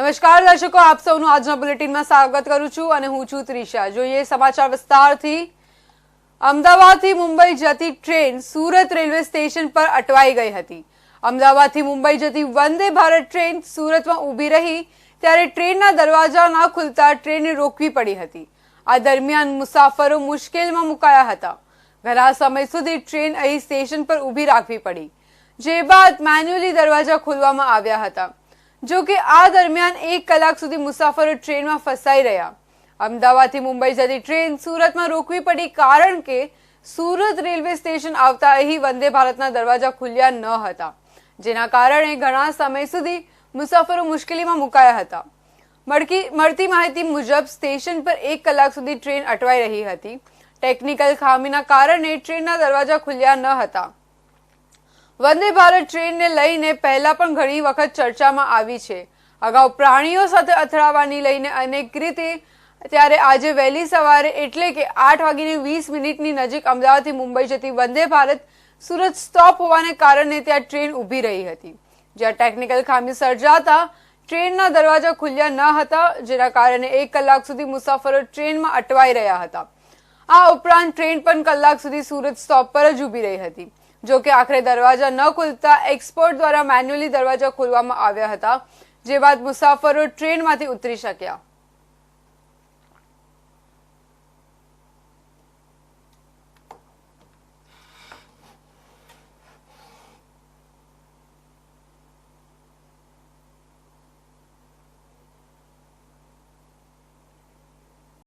નમસ્કાર દર્શકો, આપ સૌનું આજના બુલેટિનમાં સ્વાગત કરું છું અને હું છું ત્રિષા. જોઈએ સમાચાર વિસ્તારથી. અમદાવાદથી મુંબઈ જતી ટ્રેન સુરત રેલવે સ્ટેશન પર અટવાઈ ગઈ હતી. અમદાવાદથી મુંબઈ જતી વંદે ભારત ટ્રેન સુરતમાં ઊભી રહી, ત્યારે ટ્રેનના દરવાજા ન ખુલતા ટ્રેનને રોકવી પડી હતી. આ દરમિયાન મુસાફરો મુશ્કેલમાં મુકાયા હતા. ઘણા સમય સુધી ટ્રેન અહીં સ્ટેશન પર ઊભી રાખવી પડી. જે બાદ મેન્યુઅલી દરવાજા ખોલવામાં આવ્યા હતા. જો કે આ દરમિયાન એક કલાક સુધી મુસાફરો ટ્રેનમાં ફસાઈ રહ્યા. અમદાવાદથી મુંબઈ જતી ટ્રેન સુરતમાં રોકવી પડી કારણ કે સુરત રેલવે સ્ટેશન આવતા અહીં વંદે ભારતના દરવાજા ખુલ્યા ન હતા, જેના કારણે ઘણા સમય સુધી મુસાફરો મુશ્કેલીમાં મુકાયા હતા. મળકી મળતી માહિતી મુજબ સ્ટેશન પર એક કલાક સુધી ટ્રેન અટવાઈ રહી હતી. ટેકનિકલ ખામીના કારણે ટ્રેનના દરવાજા ખુલ્યા ન હતા. વંદે ભારત ટ્રેનને લઈને પહેલા પણ ઘણી વખત ચર્ચામાં આવી છે. અગાઉ પ્રાણીઓ સાથે અથડાવાની લઈને અનેક રીતે ત્યારે આજે વહેલી સવારે એટલે કે આઠ વાગીને વીસ મિનિટની નજીક અમદાવાદથી મુંબઈ જતી વંદે ભારત સુરત સ્ટોપ હોવાને કારણે ત્યાં ટ્રેન ઊભી રહી હતી. જ્યાં ટેકનિકલ ખામી સર્જાતા ટ્રેનના દરવાજા ખુલ્યા ન હતા, જેના કારણે એક કલાક સુધી મુસાફરો ટ્રેનમાં અટવાઈ રહ્યા હતા. આ ઉપરાંત ટ્રેન પણ કલાક સુધી સુરત સ્ટોપ પર જ ઊભી રહી હતી. જો કે આખરે દરવાજા ન ખુલતા એક્સપોર્ટ દ્વારા મેન્યુઅલી દરવાજા ખોલવામાં આવ્યા હતા, જે બાદ મુસાફરો ટ્રેનમાંથી ઉતરી શક્યા.